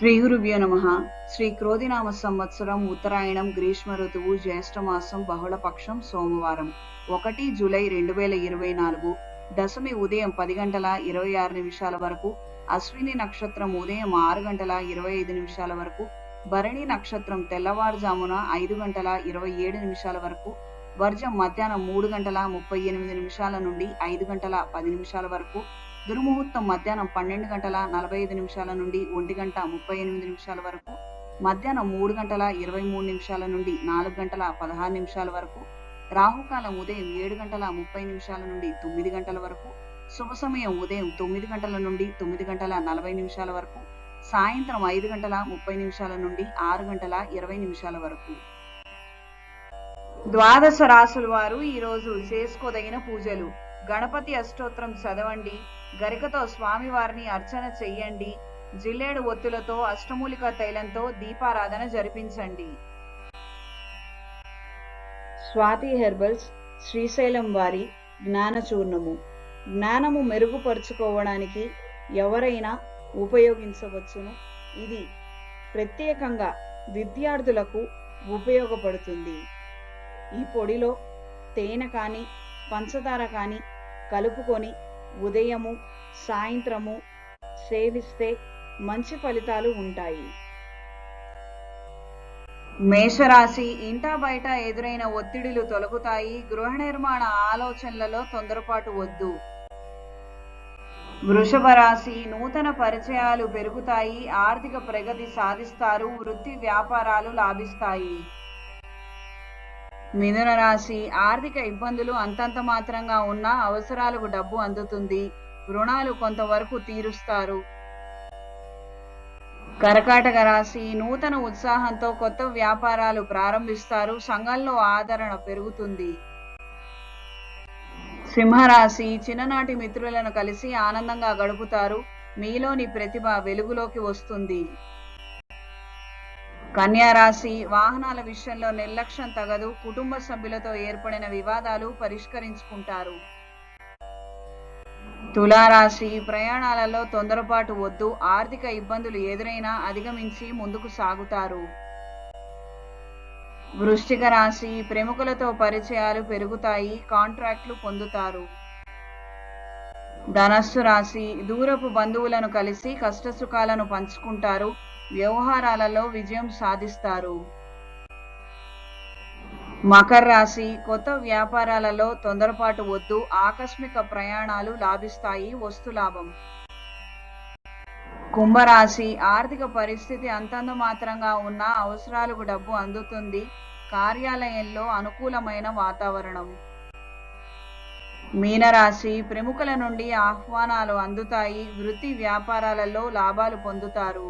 శ్రీ గురుభ్యో నమ. శ్రీ క్రోధినామ సంవత్సరం ఉత్తరాయణం గ్రీష్మ ఋతువు జ్యేష్ఠమాసం బహుళపక్షం సోమవారం. ఒకటి జూలై రెండు వేల ఇరవై నాలుగు దశమి ఉదయం పది గంటల ఇరవై ఆరు నిమిషాల వరకు అశ్విని నక్షత్రం ఉదయం ఆరు గంటల ఇరవై ఐదు నిమిషాల వరకు భరణి నక్షత్రం తెల్లవారుజామున ఐదు గంటల ఇరవై ఏడు నిమిషాల వరకు వర్జం మధ్యాహ్నం మూడు గంటల ముప్పై ఎనిమిది నిమిషాల నుండి ఐదు గంటల పది నిమిషాల వరకు దుర్ముహూర్తం మధ్యాహ్నం పన్నెండు గంటల నలభై ఐదు నిమిషాల నుండి ఒంటి గంట ముప్పై ఎనిమిది నిమిషాల వరకు మధ్యాహ్నం మూడు గంటల ఇరవై మూడు నిమిషాల నుండి నాలుగు గంటల పదహారు నిమిషాల వరకు రాహుకాలం ఉదయం ఏడు గంటల ముప్పై నిమిషాల నుండి తొమ్మిది గంటల వరకు శుభ సమయం ఉదయం తొమ్మిది గంటల నుండి తొమ్మిది గంటల నలభై నిమిషాల వరకు సాయంత్రం ఐదు గంటల ముప్పై నిమిషాల నుండి ఆరు గంటల ఇరవై నిమిషాల వరకు. ద్వాదశ రాసుల వారు ఈ రోజు చేసుకోదగిన పూజలు. గణపతి అష్టోత్తరం చదవండి. గరికతో స్వామివారిని అర్చన చెయ్యండి. జిల్లేడు ఒత్తులతో అష్టమూలిక తైలంతో దీపారాధన జరిపించండి. స్వాతి హెర్బల్స్ శ్రీశైలం వారి జ్ఞానచూర్ణము. జ్ఞానము మెరుగుపరుచుకోవడానికి ఎవరైనా ఉపయోగించవచ్చును? ఇది ప్రత్యేకంగా విద్యార్థులకు ఉపయోగపడుతుంది. ఈ పొడిలో తేనె కానీ పంచదార కానీ కలుపుకొని ఉదయము సాయంత్రము సేవిస్తే మంచి ఫలితాలు ఉంటాయి. మేషరాశి ఇంటా బయట ఎదురైన ఒత్తిడిలు తొలగుతాయి. గృహ నిర్మాణ ఆలోచనలలో తొందరపాటు వద్దు. వృషభ రాశి నూతన పరిచయాలు పెరుగుతాయి. ఆర్థిక ప్రగతి సాధిస్తారు. వృత్తి వ్యాపారాలు లాభిస్తాయి. మిథున రాశి ఆర్థిక ఇబ్బందులు అంతంత మాత్రంగా ఉన్న అవసరాలకు డబ్బు అందుతుంది. రుణాలు కొంతవరకు తీరుస్తారు. కరకాటక రాశి నూతన ఉత్సాహంతో కొత్త వ్యాపారాలు ప్రారంభిస్తారు. సంఘంలో ఆదరణ పెరుగుతుంది. సింహరాశి చిన్ననాటి మిత్రులను కలిసి ఆనందంగా గడుపుతారు. మీలోని ప్రతిభ వెలుగులోకి వస్తుంది. కన్యారాశి వాహనాల విషయంలో నిర్లక్ష్యం తగదు కుటుంబ సభ్యులతో ఏర్పడిన వివాదాలు పరిష్కరించుకుంటారు. తులారాశి ప్రయాణాలలో తొందరపాటు వద్దు ఆర్థిక ఇబ్బందులు ఎదురైనా అధిగమించి ముందుకు సాగుతారు. వృశ్చిక రాశి ప్రముఖులతో పరిచయాలు పెరుగుతాయి కాంట్రాక్ట్లు పొందుతారు. ధనస్సు రాశి దూరపు బంధువులను కలిసి కష్టసుఖాలను పంచుకుంటారు. వ్యవహారాలలో విజయం సాధిస్తారు. మకర రాశి కొత్త వ్యాపారాలలో తొందరపాటు వద్దు. ఆకస్మిక ప్రయాణాలు లాభిస్తాయి. వస్తు లాభం. కుంభరాశి ఆర్థిక పరిస్థితి అంతంత మాత్రంగా ఉన్న అవసరాలకు డబ్బు అందుతుంది. కార్యాలయంలో అనుకూలమైన వాతావరణం. మీనరాశి ప్రముఖుల నుండి ఆహ్వానాలు అందుతాయి. వృత్తి వ్యాపారాలలో లాభాలు పొందుతారు.